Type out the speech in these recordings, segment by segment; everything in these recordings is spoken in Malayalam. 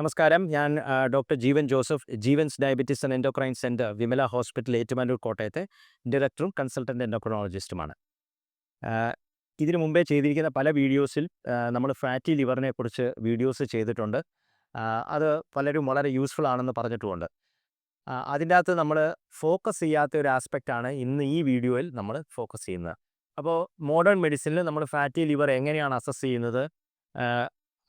നമസ്കാരം. ഞാൻ doctor Jeevan Joseph Jeevan's diabetes and endocrine centre Vimala hospital Ettumanoor കോട്ടയത്തെ ഡയറക്ടറും കൺസൾട്ടന്റ് എൻഡോക്രോണോളജിസ്റ്റുമാണ് ഇതിനു മുമ്പേ ചെയ്തിരിക്കുന്ന പല വീഡിയോസിൽ നമ്മൾ ഫാറ്റി ലിവറിനെ കുറിച്ച് വീഡിയോസ് ചെയ്തിട്ടുണ്ട്. അത് പലരും വളരെ യൂസ്ഫുൾ ആണെന്ന് പറഞ്ഞിട്ടുമുണ്ട്. അതിന്റെ അകത്ത് നമ്മൾ ഫോക്കസ് ചെയ്യാത്ത ഒരു ആസ്പെക്റ്റാണ് ഇന്ന് ഈ വീഡിയോയിൽ നമ്മൾ ഫോക്കസ് ചെയ്യുന്നത്. അപ്പോൾ മോഡേൺ മെഡിസിനിൽ നമ്മൾ ഫാറ്റി ലിവർ എങ്ങനെയാണ് അസസ് ചെയ്യുന്നത്?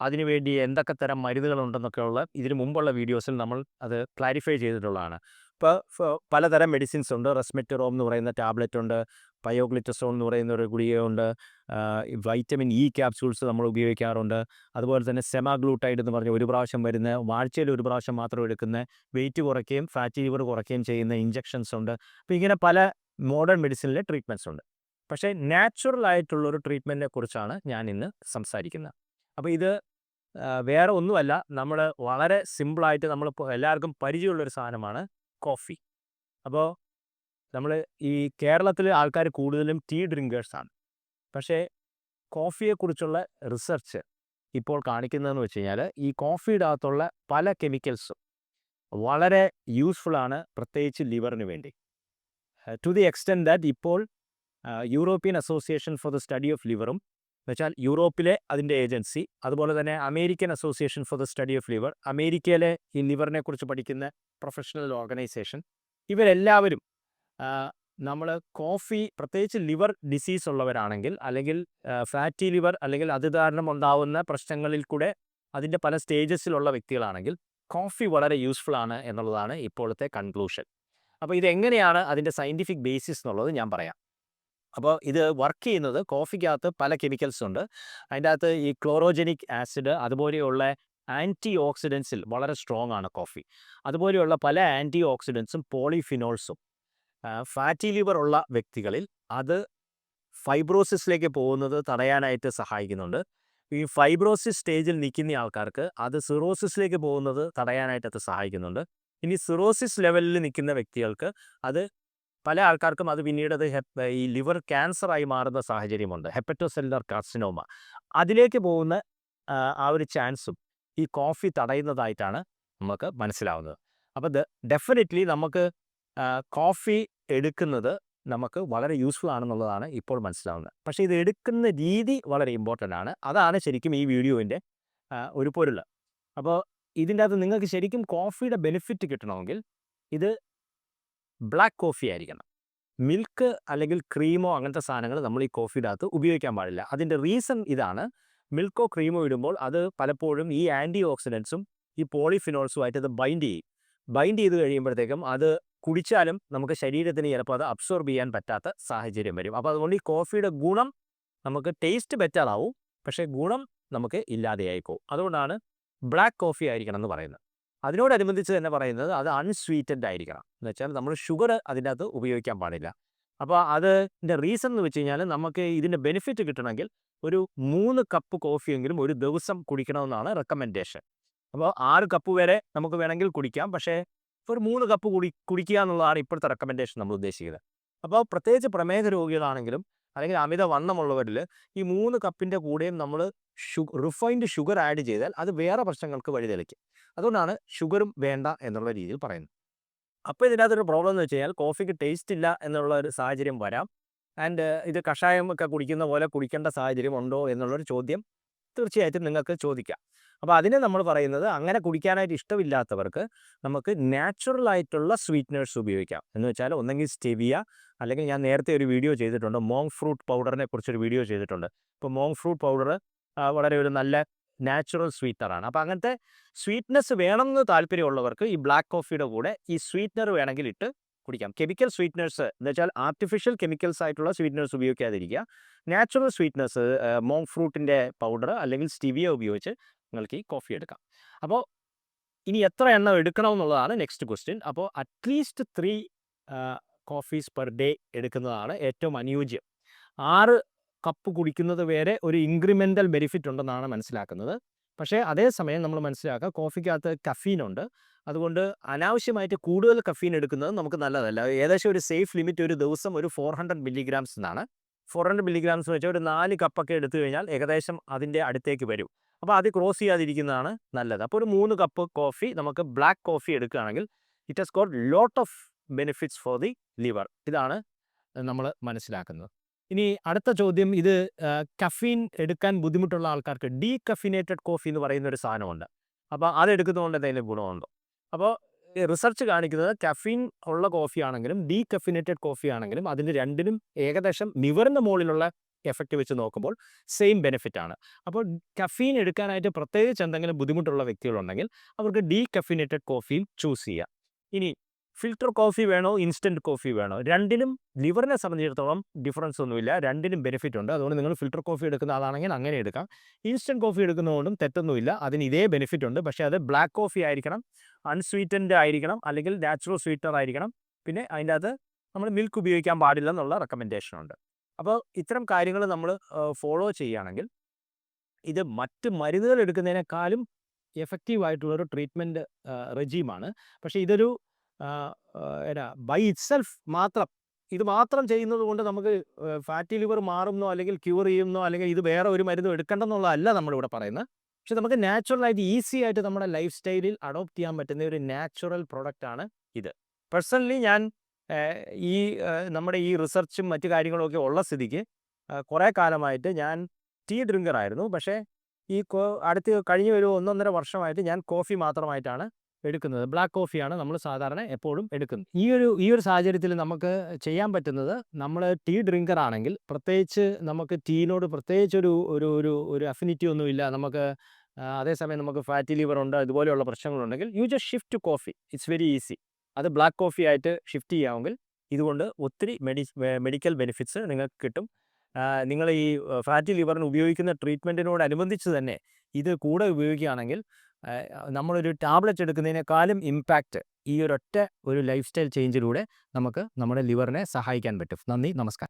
അതിനുവേണ്ടി എന്തൊക്കെ തരം മരുന്നുകളുണ്ടെന്നൊക്കെ ഉള്ള ഇതിനു മുമ്പുള്ള വീഡിയോസിൽ നമ്മൾ അത് ക്ലാരിഫൈ ചെയ്തിട്ടുള്ളതാണ്. ഇപ്പോൾ പലതരം മെഡിസിൻസ് ഉണ്ട്. റെസ്മെറ്ററോം എന്ന് പറയുന്ന ടാബ്ലറ്റ് ഉണ്ട് പയോഗ്ലിറ്റസോൺ എന്ന് പറയുന്ന ഒരു ഗുളികയുണ്ട്. വൈറ്റമിൻ ഇ ക്യാപ്സ്യൂൾസ് നമ്മൾ ഉപയോഗിക്കാറുണ്ട്. അതുപോലെ തന്നെ സെമാഗ്ലൂട്ടൈഡ് എന്ന് പറഞ്ഞ ഒരു പ്രാവശ്യം വരുന്ന വാഴ്ചയിൽ ഒരു പ്രാവശ്യം മാത്രം എടുക്കുന്ന വെയിറ്റ് കുറയ്ക്കുകയും ഫാറ്റി ലിവർ കുറയ്ക്കുകയും ചെയ്യുന്ന ഇഞ്ചെക്ഷൻസ് ഉണ്ട്. അപ്പോൾ ഇങ്ങനെ പല മോഡേൺ മെഡിസിനിലെ ട്രീറ്റ്മെന്റ്സ് ഉണ്ട്. പക്ഷേ നാച്ചുറൽ ആയിട്ടുള്ളൊരു ട്രീറ്റ്മെന്റിനെ കുറിച്ചാണ് ഞാൻ ഇന്ന് സംസാരിക്കുന്നത്. അപ്പോൾ ഇത് വേറെ ഒന്നുമല്ല. നമ്മൾ വളരെ സിമ്പിളായിട്ട് നമ്മൾ എല്ലാവർക്കും പരിചയമുള്ളൊരു സാധനമാണ് കോഫി. അപ്പോൾ നമ്മൾ ഈ കേരളത്തിൽ ആൾക്കാർ കൂടുതലും ടീ ഡ്രിങ്കേഴ്സാണ്. പക്ഷേ കോഫിയെക്കുറിച്ചുള്ള റിസർച്ച് ഇപ്പോൾ കാണിക്കുന്നതെന്ന് വെച്ച് കഴിഞ്ഞാൽ ഈ കോഫിയുടെ അകത്തുള്ള പല കെമിക്കൽസും വളരെ യൂസ്ഫുള്ളാണ് പ്രത്യേകിച്ച് ലിവറിന് വേണ്ടി. ടു ദി എക്സ്റ്റെന്റ് ദാറ്റ് ഇപ്പോൾ European association for the study of ലിവറും എന്നുവെച്ചാൽ യൂറോപ്പിലെ അതിന്റെ ഏജൻസി അതുപോലെ തന്നെ American association for the study of liver അമേരിക്കയിലെ ഈ ലിവറിനെ കുറിച്ച് പഠിക്കുന്ന പ്രൊഫഷണൽ ഓർഗനൈസേഷൻ ഇവരെല്ലാവരും നമ്മൾ കോഫി പ്രത്യേകിച്ച് ലിവർ ഡിസീസ് ഉള്ളവരാണെങ്കിൽ അല്ലെങ്കിൽ ഫാറ്റി ലിവർ അല്ലെങ്കിൽ അത് കാരണം ഉണ്ടാവുന്ന പ്രശ്നങ്ങളിൽ കൂടെ അതിന്റെ പല സ്റ്റേജസിലുള്ള വ്യക്തികളാണെങ്കിൽ കോഫി വളരെ യൂസ്ഫുൾ ആണ് എന്നുള്ളതാണ് ഇപ്പോഴത്തെ കൺക്ലൂഷൻ. അപ്പോൾ ഇതെങ്ങനെയാണ് അതിന്റെ സയന്റിഫിക് ബേസിസ് എന്നുള്ളത് ഞാൻ പറയാം. അപ്പോൾ ഇത് വർക്ക് ചെയ്യുന്നത് കോഫിക്കകത്ത് പല കെമിക്കൽസ് ഉണ്ട്. അതിന്റെ അകത്ത് ഈ ക്ലോറോജനിക് ആസിഡ് അതുപോലെയുള്ള ആന്റി ഓക്സിഡൻസിൽ വളരെ സ്ട്രോങ് ആണ് കോഫി. അതുപോലെയുള്ള പല ആന്റി ഓക്സിഡൻസും പോളിഫിനോൾസും ഫാറ്റി ലിവർ ഉള്ള വ്യക്തികളിൽ അത് ഫൈബ്രോസിസിലേക്ക് പോകുന്നത് തടയാനായിട്ട് സഹായിക്കുന്നുണ്ട്. ഈ ഫൈബ്രോസിസ് സ്റ്റേജിൽ നിൽക്കുന്ന ആൾക്കാർക്ക് അത് സിറോസിസിലേക്ക് പോകുന്നത് തടയാനായിട്ട് അത് സഹായിക്കുന്നുണ്ട്. ഇനി സിറോസിസ് ലെവലിൽ നിൽക്കുന്ന വ്യക്തികൾക്ക് അത് പല ആൾക്കാർക്കും അത് പിന്നീട് അത് ഈ ലിവർ ക്യാൻസറായി മാറുന്ന സാഹചര്യമുണ്ട്. Hepatocellular carcinoma. അതിലേക്ക് പോകുന്ന ആ, ഒരു ചാൻസും ഈ കോഫി തടയുന്നതായിട്ടാണ് നമുക്ക് മനസ്സിലാവുന്നത്. അപ്പോൾ ഡെഫിനറ്റ്ലി നമുക്ക് കോഫി എടുക്കുന്നത് നമുക്ക് വളരെ യൂസ്ഫുൾ ആണെന്നുള്ളതാണ് ഇപ്പോൾ മനസ്സിലാവുന്നത്. പക്ഷേ ഇത് എടുക്കുന്ന രീതി വളരെ ഇമ്പോർട്ടന്റ് ആണ്. അതാണ് ശരിക്കും ഈ വീഡിയോവിന്റെ ഒരു പൊരുൾ അപ്പോൾ ഇതിന്റെ അകത്ത് നിങ്ങൾക്ക് ശരിക്കും കോഫിയുടെ ബെനിഫിറ്റ് കിട്ടണമെങ്കിൽ ഇത് ബ്ലാക്ക് കോഫി ആയിരിക്കണം. മിൽക്ക് അല്ലെങ്കിൽ ക്രീമോ അങ്ങനത്തെ സാധനങ്ങൾ നമ്മൾ ഈ കോഫിയുടെ അകത്ത് ഉപയോഗിക്കാൻ പാടില്ല. അതിന്റെ റീസൺ ഇതാണ്. മിൽക്കോ ക്രീമോ ഇടുമ്പോൾ അത് പലപ്പോഴും ഈ ആന്റി ഓക്സിഡൻസും ഈ പോളിഫിനോൾസുമായിട്ട് അത് ബൈൻഡ് ചെയ്യും. ബൈൻഡ് ചെയ്ത് കഴിയുമ്പോഴത്തേക്കും അത് കുടിച്ചാലും നമുക്ക് ശരീരത്തിന് ചിലപ്പോൾ അത് അബ്സോർബ് ചെയ്യാൻ പറ്റാത്ത സാഹചര്യം വരും. അപ്പോൾ അതുകൊണ്ട് ഈ കോഫിയുടെ ഗുണം നമുക്ക് ടേസ്റ്റ് ബെറ്റർ ആവും. പക്ഷേ ഗുണം നമുക്ക് ഇല്ലാതെയായി പോകും അതുകൊണ്ടാണ് ബ്ലാക്ക് കോഫി ആയിരിക്കണം എന്ന് പറയുന്നത്. അതിനോടനുബന്ധിച്ച് തന്നെ പറയുന്നത് അത് അൺസ്വീറ്റഡ് ആയിരിക്കണം. എന്ന് വെച്ചാൽ നമ്മൾ ഷുഗർ അതിന്റെ അകത്ത് ഉപയോഗിക്കാൻ പാടില്ല. അപ്പോൾ അതിന്റെ റീസൺ എന്ന് വെച്ച് കഴിഞ്ഞാൽ നമുക്ക് ഇതിന്റെ ബെനിഫിറ്റ് കിട്ടണമെങ്കിൽ ഒരു മൂന്ന് കപ്പ് കോഫിയെങ്കിലും ഒരു ദിവസം കുടിക്കണമെന്നാണ് റെക്കമെൻഡേഷൻ അപ്പോൾ ആറ് കപ്പ് വരെ നമുക്ക് വേണമെങ്കിൽ കുടിക്കാം. പക്ഷേ ഒരു മൂന്ന് കപ്പ് കുടി കുടിക്കുക എന്നുള്ളതാണ് ഇപ്പോഴത്തെ റെക്കമെൻഡേഷൻ നമ്മൾ ഉദ്ദേശിക്കുന്നത്. അപ്പോൾ പ്രത്യേകിച്ച് പ്രമേഹ രോഗികളാണെങ്കിലും അല്ലെങ്കിൽ അമിത വണ്ണമുള്ളവരിൽ ഈ മൂന്ന് കപ്പിന്റെ കൂടെയും നമ്മൾ റിഫൈൻഡ് ഷുഗർ ആഡ് ചെയ്താൽ അത് വേറെ പ്രശ്നങ്ങൾക്ക് വഴിതെളിക്കും. അതുകൊണ്ടാണ് ഷുഗറും വേണ്ട എന്നുള്ള രീതിയിൽ പറയുന്നത്. അപ്പോൾ ഇതിനകത്തൊരു പ്രോബ്ലം എന്ന് വെച്ച് കഴിഞ്ഞാൽ കോഫിക്ക് ടേസ്റ്റ് ഇല്ല എന്നുള്ള ഒരു സാഹചര്യം വരാം. ആൻഡ് ഇത് കഷായം ഒക്കെ കുടിക്കുന്ന പോലെ കുടിക്കേണ്ട സാഹചര്യം ഉണ്ടോ എന്നുള്ളൊരു ചോദ്യം തീർച്ചയായിട്ടും നിങ്ങൾക്ക് ചോദിക്കാം. അപ്പോൾ അതിനെ നമ്മൾ പറയുന്നത് അങ്ങനെ കുടിക്കാനായിട്ട് ഇഷ്ടമില്ലാത്തവർക്ക് നമുക്ക് നാച്ചുറൽ ആയിട്ടുള്ള സ്വീറ്റ്നേഴ്സ് ഉപയോഗിക്കാം. എന്ന് വെച്ചാൽ ഒന്നെങ്കിൽ സ്റ്റെവിയ അല്ലെങ്കിൽ ഞാൻ നേരത്തെ ഒരു വീഡിയോ ചെയ്തിട്ടുണ്ട്. മോങ് ഫ്രൂട്ട് പൗഡറിനെ കുറിച്ചൊരു വീഡിയോ ചെയ്തിട്ടുണ്ട്. ഇപ്പോൾ മോങ് ഫ്രൂട്ട് പൗഡർ വളരെ ഒരു നല്ല നാച്ചുറൽ സ്വീറ്ററാണ്. അപ്പോൾ അങ്ങനത്തെ സ്വീറ്റ്നെസ് വേണമെന്ന് താല്പര്യമുള്ളവർക്ക് ഈ ബ്ലാക്ക് കോഫിയുടെ കൂടെ ഈ സ്വീറ്റ്നർ വേണമെങ്കിൽ ഇട്ട് കുടിക്കാം. കെമിക്കൽ സ്വീറ്റ്നേഴ്സ് എന്ന് വെച്ചാൽ ആർട്ടിഫിഷ്യൽ കെമിക്കൽസ് ആയിട്ടുള്ള സ്വീറ്റ്നേഴ്സ് ഉപയോഗിക്കാതിരിക്കുക. നാച്ചുറൽ സ്വീറ്റ്നേഴ്സ് മോങ് ഫ്രൂട്ടിന്റെ പൗഡർ അല്ലെങ്കിൽ സ്റ്റിവിയ ഉപയോഗിച്ച് നിങ്ങൾക്ക് ഈ കോഫി എടുക്കാം. അപ്പോൾ ഇനി എത്ര എണ്ണം എടുക്കണം എന്നുള്ളതാണ് നെക്സ്റ്റ് ക്വസ്റ്റ്യൻ അപ്പോൾ at least three coffees per day എടുക്കുന്നതാണ് ഏറ്റവും അനുയോജ്യം. ആറ് കപ്പ് കുടിക്കുന്നത് വരെ ഒരു ഇൻക്രിമെന്റൽ ബെനിഫിറ്റ് ഉണ്ടെന്നാണ് മനസ്സിലാക്കുന്നത്. പക്ഷേ അതേസമയം നമ്മൾ മനസ്സിലാക്കുക കോഫിക്കകത്ത് കഫീനുണ്ട് അതുകൊണ്ട് അനാവശ്യമായിട്ട് കൂടുതൽ കഫീൻ എടുക്കുന്നത് നമുക്ക് നല്ലതല്ല. ഏകദേശം ഒരു സേഫ് ലിമിറ്റ് ഒരു ദിവസം ഒരു ഫോർ ഹൺഡ്രഡ് മില്ലിഗ്രാംസ് എന്നാണ്. ഫോർ ഹൺഡ്രഡ് മില്ലിഗ്രാംസ് വെച്ചാൽ ഒരു നാല് കപ്പൊക്കെ എടുത്തു കഴിഞ്ഞാൽ ഏകദേശം അതിന്റെ അടുത്തേക്ക് വരും. അപ്പോൾ അത് ക്രോസ് ചെയ്യാതിരിക്കുന്നതാണ് നല്ലത്. അപ്പോൾ ഒരു മൂന്ന് കപ്പ് കോഫി നമുക്ക് ബ്ലാക്ക് കോഫി എടുക്കുകയാണെങ്കിൽ it has got lot of benefits for the liver ഇതാണ് നമ്മൾ മനസ്സിലാക്കുന്നത്. ഇനി അടുത്ത ചോദ്യം ഇത് കഫീൻ എടുക്കാൻ ബുദ്ധിമുട്ടുള്ള ആൾക്കാർക്ക് ഡീ കഫിനേറ്റഡ് കോഫി എന്ന് പറയുന്ന ഒരു സാധനമുണ്ട്. അപ്പോൾ അതെടുക്കുന്നതുകൊണ്ട് എന്തെങ്കിലും ഗുണമുണ്ടോ? അപ്പോൾ റിസർച്ച് കാണിക്കുന്നത് കഫീൻ ഉള്ള കോഫി ആണെങ്കിലും ഡീ കഫിനേറ്റഡ് കോഫി ആണെങ്കിലും അതിന് രണ്ടിനും ഏകദേശം നിവർന്ന മുകളിലുള്ള എഫക്റ്റ് വെച്ച് നോക്കുമ്പോൾ സെയിം ബെനിഫിറ്റ് ആണ്. അപ്പോൾ കഫീൻ എടുക്കാനായിട്ട് പ്രത്യേകിച്ച് എന്തെങ്കിലും ബുദ്ധിമുട്ടുള്ള വ്യക്തികളുണ്ടെങ്കിൽ അവർക്ക് ഡീ കഫിനേറ്റഡ് കോഫിയും ചൂസ് ചെയ്യാം. ഇനി ഫിൽറ്റർ കോഫി വേണോ ഇൻസ്റ്റന്റ് കോഫി വേണോ? രണ്ടിലും ലിവറിനെ സംബന്ധിച്ചിടത്തോളം ഡിഫറൻസ് ഒന്നുമില്ല. രണ്ടിനും ബെനിഫിറ്റ് ഉണ്ട്. അതുകൊണ്ട് നിങ്ങൾ ഫിൽറ്റർ കോഫി എടുക്കുന്ന ആളാണെങ്കിൽ അങ്ങനെ എടുക്കാം. ഇൻസ്റ്റന്റ് കോഫി എടുക്കുന്നതുകൊണ്ടും തെറ്റൊന്നുമില്ല. അതിന് ഇതേ ബെനിഫിറ്റ് ഉണ്ട്. പക്ഷേ അത് ബ്ലാക്ക് കോഫി ആയിരിക്കണം അൺസ്വീറ്റൻഡ് ആയിരിക്കണം അല്ലെങ്കിൽ നാച്ചുറൽ സ്വീറ്റർ ആയിരിക്കണം. പിന്നെ അതിന്റെ അകത്ത് നമ്മൾ മിൽക്ക് ഉപയോഗിക്കാൻ പാടില്ല എന്നുള്ള റെക്കമെൻഡേഷൻ ഉണ്ട്. അപ്പോൾ ഇത്തരം കാര്യങ്ങൾ നമ്മൾ ഫോളോ ചെയ്യുകയാണെങ്കിൽ ഇത് മറ്റ് മരുന്നുകൾ എടുക്കുന്നതിനേക്കാളും എഫക്റ്റീവ് ആയിട്ടുള്ളൊരു ട്രീറ്റ്മെന്റ് റെജീമാണ് പക്ഷേ ഇതൊരു എന്നാ ബൈ ഇറ്റ്സെൽഫ് മാത്രം. ഇത് മാത്രം ചെയ്യുന്നത് കൊണ്ട് നമുക്ക് ഫാറ്റി ലിവർ മാറുന്നോ അല്ലെങ്കിൽ ക്യൂർ ചെയ്യുന്നോ അല്ലെങ്കിൽ ഇത് വേറെ ഒരു മരുന്നും എടുക്കണ്ടെന്നുള്ളതല്ല നമ്മളിവിടെ പറയുന്നത്. പക്ഷെ നമുക്ക് നാച്ചുറലായിട്ട് ഈസി ആയിട്ട് നമ്മുടെ ലൈഫ് സ്റ്റൈലിൽ അഡോപ്റ്റ് ചെയ്യാൻ പറ്റുന്ന ഒരു നാച്ചുറൽ പ്രൊഡക്റ്റ് ആണ് ഇത്. പേഴ്സണലി ഞാൻ ഈ നമ്മുടെ ഈ റിസർച്ചും മറ്റു കാര്യങ്ങളൊക്കെ ഉള്ള സ്ഥിതിക്ക് കുറേ കാലമായിട്ട് ഞാൻ ടീ ഡ്രിങ്കർ ആയിരുന്നു. പക്ഷേ ഈ അടുത്ത് കഴിഞ്ഞ ഒരു ഒന്നൊന്നര വർഷമായിട്ട് ഞാൻ കോഫി മാത്രമായിട്ടാണ് എടുക്കുന്നത്. ബ്ലാക്ക് കോഫിയാണ് നമ്മൾ സാധാരണ എപ്പോഴും എടുക്കുന്നത്. ഈ ഒരു ഈ ഒരു സാഹചര്യത്തിൽ നമുക്ക് ചെയ്യാൻ പറ്റുന്നത് നമ്മൾ ടീ ഡ്രിങ്കർ ആണെങ്കിൽ പ്രത്യേകിച്ച് നമുക്ക് ടീനോട് പ്രത്യേകിച്ച് ഒരു ഒരു ഒരു ഒരു അഫിനിറ്റി ഒന്നുമില്ല നമുക്ക് അതേസമയം നമുക്ക് ഫാറ്റി ലിവർ ഉണ്ട് ഇതുപോലെയുള്ള പ്രശ്നങ്ങളുണ്ടെങ്കിൽ you just shift to coffee it's very easy അത് ബ്ലാക്ക് കോഫി ആയിട്ട് ഷിഫ്റ്റ് ചെയ്യാമെങ്കിൽ ഇതുകൊണ്ട് ഒത്തിരി മെഡി മെഡിക്കൽ ബെനിഫിറ്റ്സ് നിങ്ങൾക്ക് കിട്ടും. നിങ്ങൾ ഈ ഫാറ്റി ലിവറിന് ഉപയോഗിക്കുന്ന ട്രീറ്റ്മെന്റിനോടനുബന്ധിച്ച് തന്നെ ഇത് കൂടെ ഉപയോഗിക്കുകയാണെങ്കിൽ നമ്മളൊരു ടാബ്ലറ്റ് എടുക്കുന്നതിനേക്കാളും ഇമ്പാക്റ്റ് ഈ ഒരൊറ്റ ഒരു ലൈഫ് സ്റ്റൈൽ ചേഞ്ചിലൂടെ നമുക്ക് നമ്മുടെ ലിവറിനെ സഹായിക്കാൻ പറ്റും. നന്ദി നമസ്കാരം.